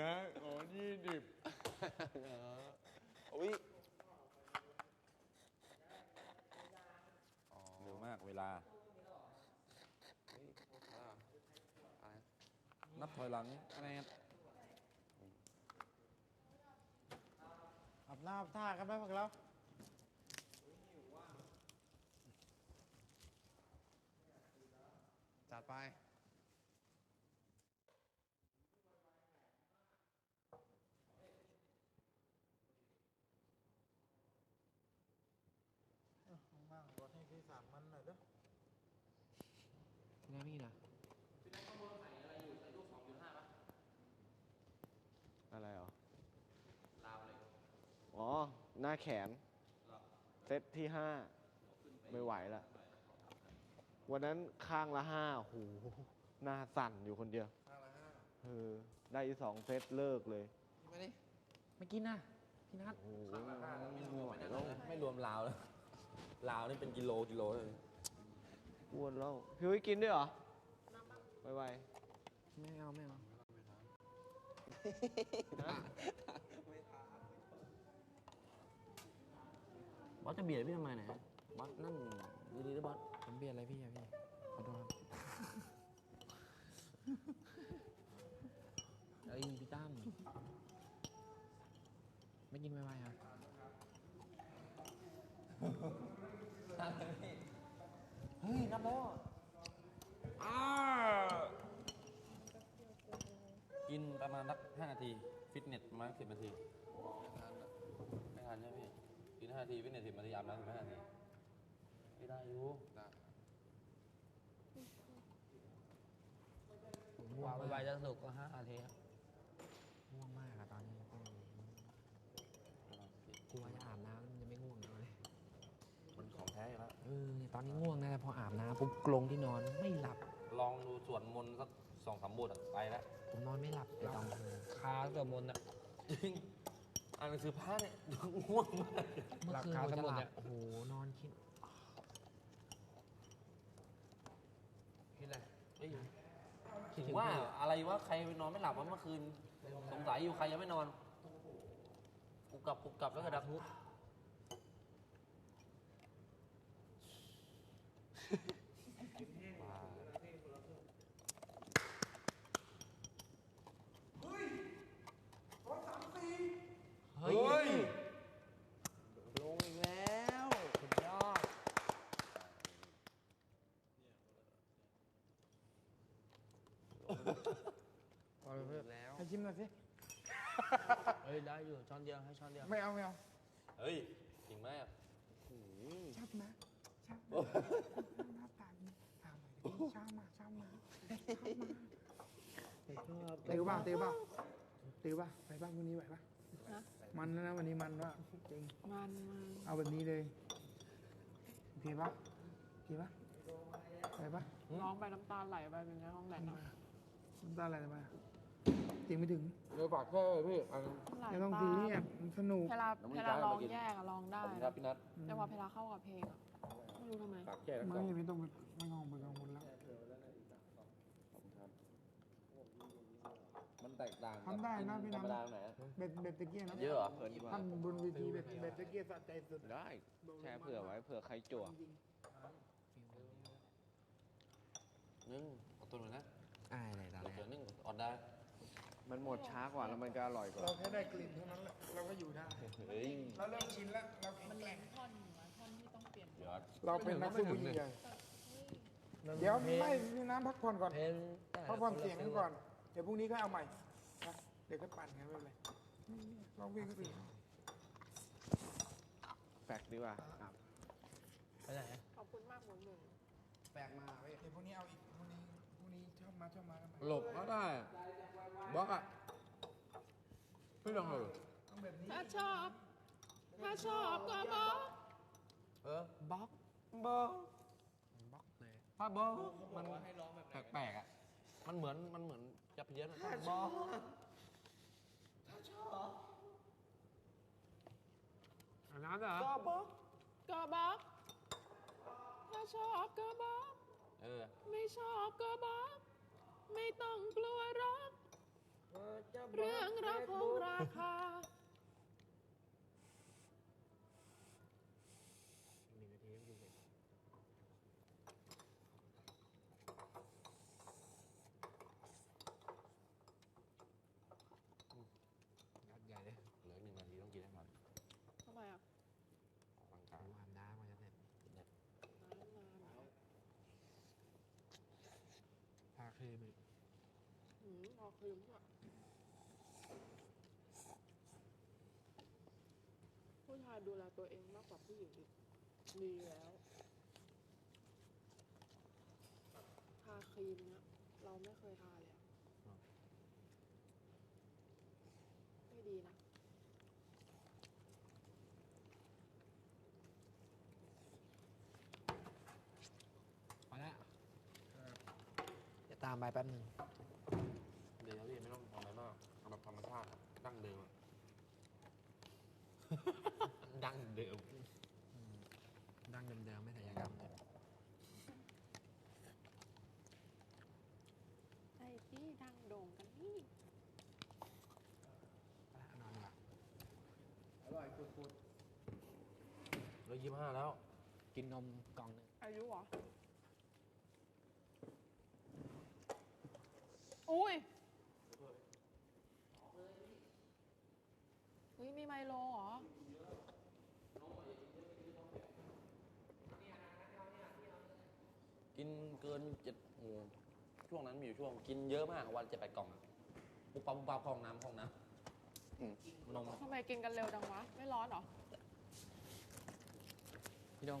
นะขอยี่สิบอุ้ยเร็วมากเวลาเฮ้ยอะไรอะอะไรนับถอยหลังคะแนนอาบน้ำอาบท่ากันไหมพวกเราจัดไป นั่งรถให้พี่ สามมันหน่อยเด้อง่ายพี่นะอะไรเหรอ ลาวเลยอ๋อ หน้าแขนเซตที่ห้าไม่ไหวละ วันนั้นข้างละห้าโหหน้าสั่นอยู่คนเดียวข้างละห้าเออได้อีกสองเซตเลิกเลยมาดิไม่กินนะพี่นัทโอ้โหไม่ไหวแล้วไม่รวมลาวแล้ว ลาวนี่เป็นกิโลกิโลเลยอ้วนแล้วพี่วิกินด้วยเหรอไวไม่เอาไม่เอาบอสจะเบียดพี่ทำไมเนี่ยบอสนั่งดีๆนะบอสผมเบียดอะไรพี่อะพี่ขอโทษครับเอ้ยพี่ตั้มไม่กินไวๆครับเฮ้ยนับแล้วอ้ากินประมาณสักห้านาที ฟิตเนสประมาณสิบนาทีไม่ทันใช่ไหมพี่กินห้านาทีฟิตเนสสิบนาทีอาบน้ำสิบห้านาทีไม่ได้อยู่ผมง่วงมากไวๆจะสุกก็ห้านาทีครับ ง่วงมากอะตอนนี้กลัวจะอาบน้ำมันจะไม่ง่วงเลย มันของแท้อยู่แล้ว เออเนี่ยตอนนี้ง่วงนะแต่พออาบน้ำปุ๊บกลงที่นอนไม่หลับ ลองดูสวดมนต์สักสองสามบทอะไปแล้วผมนอนไม่หลับเลยตอนกลางคืนคาเกือบมนต์อะ จริงอ่านหนังสือพระเนี่ยง่วงมาก เมื่อคืนหลับคาผมสจะมุดหเนี่ลับย โอ้โหนอนคิดคิดอะไรเฮ้ยถึงว่าอะไรวะใครนอนไม่หลับวะเมื่อคืน สงสัยอยู่ใครยังไม่นอนกูกลับกูกลับแล้วก็ดับทุก เฮ้ย ๆ ลงอีกแล้ว สุดยอด พอเลยเพื่อน แล้ว ให้ ชิมหน่อยสิ เฮ้ยได้อยู่ช้อนเดียวให้ช้อนเดียว ไม่เอาไม่เอาเฮ้ยจริงไหมอะชอบนะชอบหน้าตาดีถามหน่อยดิชอบมาชอบมาติวป่ะติวป่ะติวป่ะไปบ้างวันนี้ไหวป่ะมันนะวันนี้มันว่ะจริงมันมันเอาแบบนี้เลยโอเคปะโอเคปะไปปะร้องไปน้ำตาไหลไปเป็นไงห้องแดนน้ำตาอะไรมา จริงไม่ถึงเดี๋ยวฝากแค่พี่อันไม่ต้องซีเรียสมันสนุก เพลาเพลาร้องแยกอะร้องได้ขอบคุณครับพี่นัทแต่ว่าเพลาเข้ากับเพลงอะไม่รู้ทำไมฝากแค่แล้วก็ไม่ไม่ต้องไปไม่ต้องไปกังวลแล้วมันแตกต่างกับทำได้นะพี่ธรน้ำรมดาตรงไหนอะเบ็ดเบ็ดตะเกียนะเยอะเหรอท่านบนเวทีเบ็ดเบ็ดตะเกียสะใจสุดได้ แช่เผื่อไว้เผื่อใครจั่วนึ่งเอาตัวหนึ่งนะอ่าอะไรตอนเดี๋ยวแรกนึ่งออดได้ มันหมดช้ากว่าแล้วมันก็อร่อยกว่าเราแค่ได้กลิ่นเท่านั้นแหละเราก็อยู่ได้เฮ้ยเราเริ่มชินแล้วเราแข็งแกร่งท่อนเหนือท่อนที่ต้องเปลี่ยนเดี๋ยวเราเป็นนักสู้ผู้ยิ่งใหญ่เดี๋ยวไม่พี่น้ำพักผ่อนก่อนเพลงแต่พักผ่อนเสียงกันก่อน เดี๋ยวพรุ่งนี้ก็เอาใหม่นะเดี๋ยวก็ปั่นกันไปเลยลองวิ่งก็สิแฟกดีกว่าไปไหนขอบคุณมากหมูหนึ่งแปลกมาเว้ยเดี๋ยวพรุ่งนี้เอาอีก มาชอบมากันไปหลบก็ได้บล็อกอะพี่ลองเลยต้องแบบนี้ถ้าชอบ ถ้าชอบก็บอกเออบล็อกบล็อกบล็อกเลยถ้าบล็อกมันแปลกๆอะมันเหมือนมันเหมือนจะเพี้ยนอะถ้าบล็อกอาบน้ำเหรอก็บอกถ้าชอบก็บอกเออไม่ชอบก็บอก ไม่ต้องกลัวรัก เรื่องราวของราคา หนึ่งนาทีไม่กินเสร็จยัดใหญ่เลย เหลือหนึ่งนาทีต้องกินให้หมด ทำไมอะ ออกกำลังกาย ดูอาบน้ำมาจะเสร็จ น้ำนาน พาครีมอีก หืม พอคืนอะผู้ชายดูแลตัวเองมากกว่าผู้หญิงอีกดีแล้วทาครีมเนี่ยเราไม่เคยทาเลยอะไม่ดีนะ พอละจะตามไปแป๊บหนึ่ง ดั้งเดิมอะดั้งเดิมอืมดั้งเดิมๆไม่ศัลยกรรมเลยไอ้ที่ดังโด่งกันนี่พอละนอนดีกว่าเหลือยี่สิบห้าแล้ว กินนมกล่องหนึ่งอายุเหรอ อุ้ย เฮ้ย มีไมโลเหรอ กินเกินเจ็ดโอ้โหช่วงนั้นมีอยู่ช่วงกินเยอะมากวันเจ็ดแปดกล่องอะปุ๊บปั๊บปุ๊บปั๊บเข้าห้องน้ำเข้าห้องน้ำอืมนมทำไมกินกันเร็วจังวะ ไม่ร้อนเหรอ พี่ดง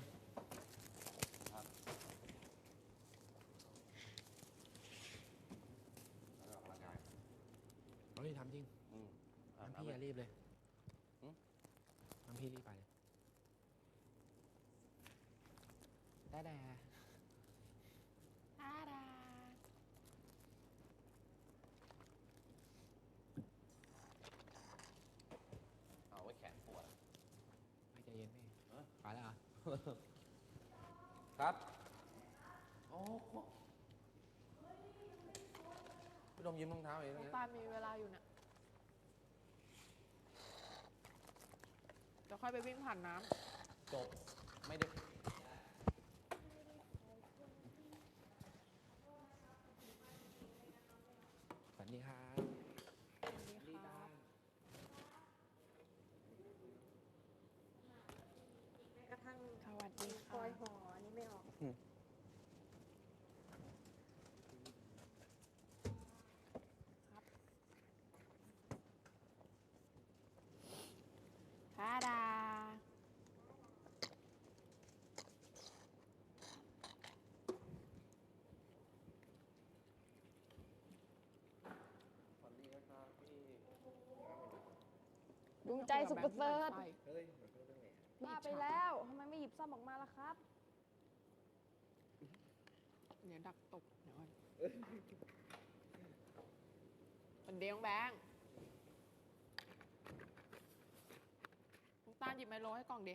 แล้วก็ออกกำลังกายเฮ้ยทำจริงอืมอะน้ำเอาพี่ไปอย่ารีบเลยหืมน้ำ พี่รีบไปเลยได้แด่อาดาเอาไว้แขนปวดไม่ใจเย็นพี่เอ้ยไปแล้วเหรอครับโอ้โหพี่ดมยิ้มรองเท้าเองนะตามีเวลาอยู่เนี่ย เดี๋ยว ค่อยไปวิ่งผ่านน้จบไม่ได้สวัสดีครับำสวัสดีครับกระทั่งสวัสดีฟอยค่ะห่ออันนี้ไม่ออก อาดา ดวง ใจสุดประเสริฐไปบ้าไปแล้วทำไมไม่หยิบซ่อมออกมาล่ะครับเดี๋ยวดักตกเดี๋ยวก่อนมันเดียงแบงค์น้ำตาลหยิบไมโลให้กล่องดิ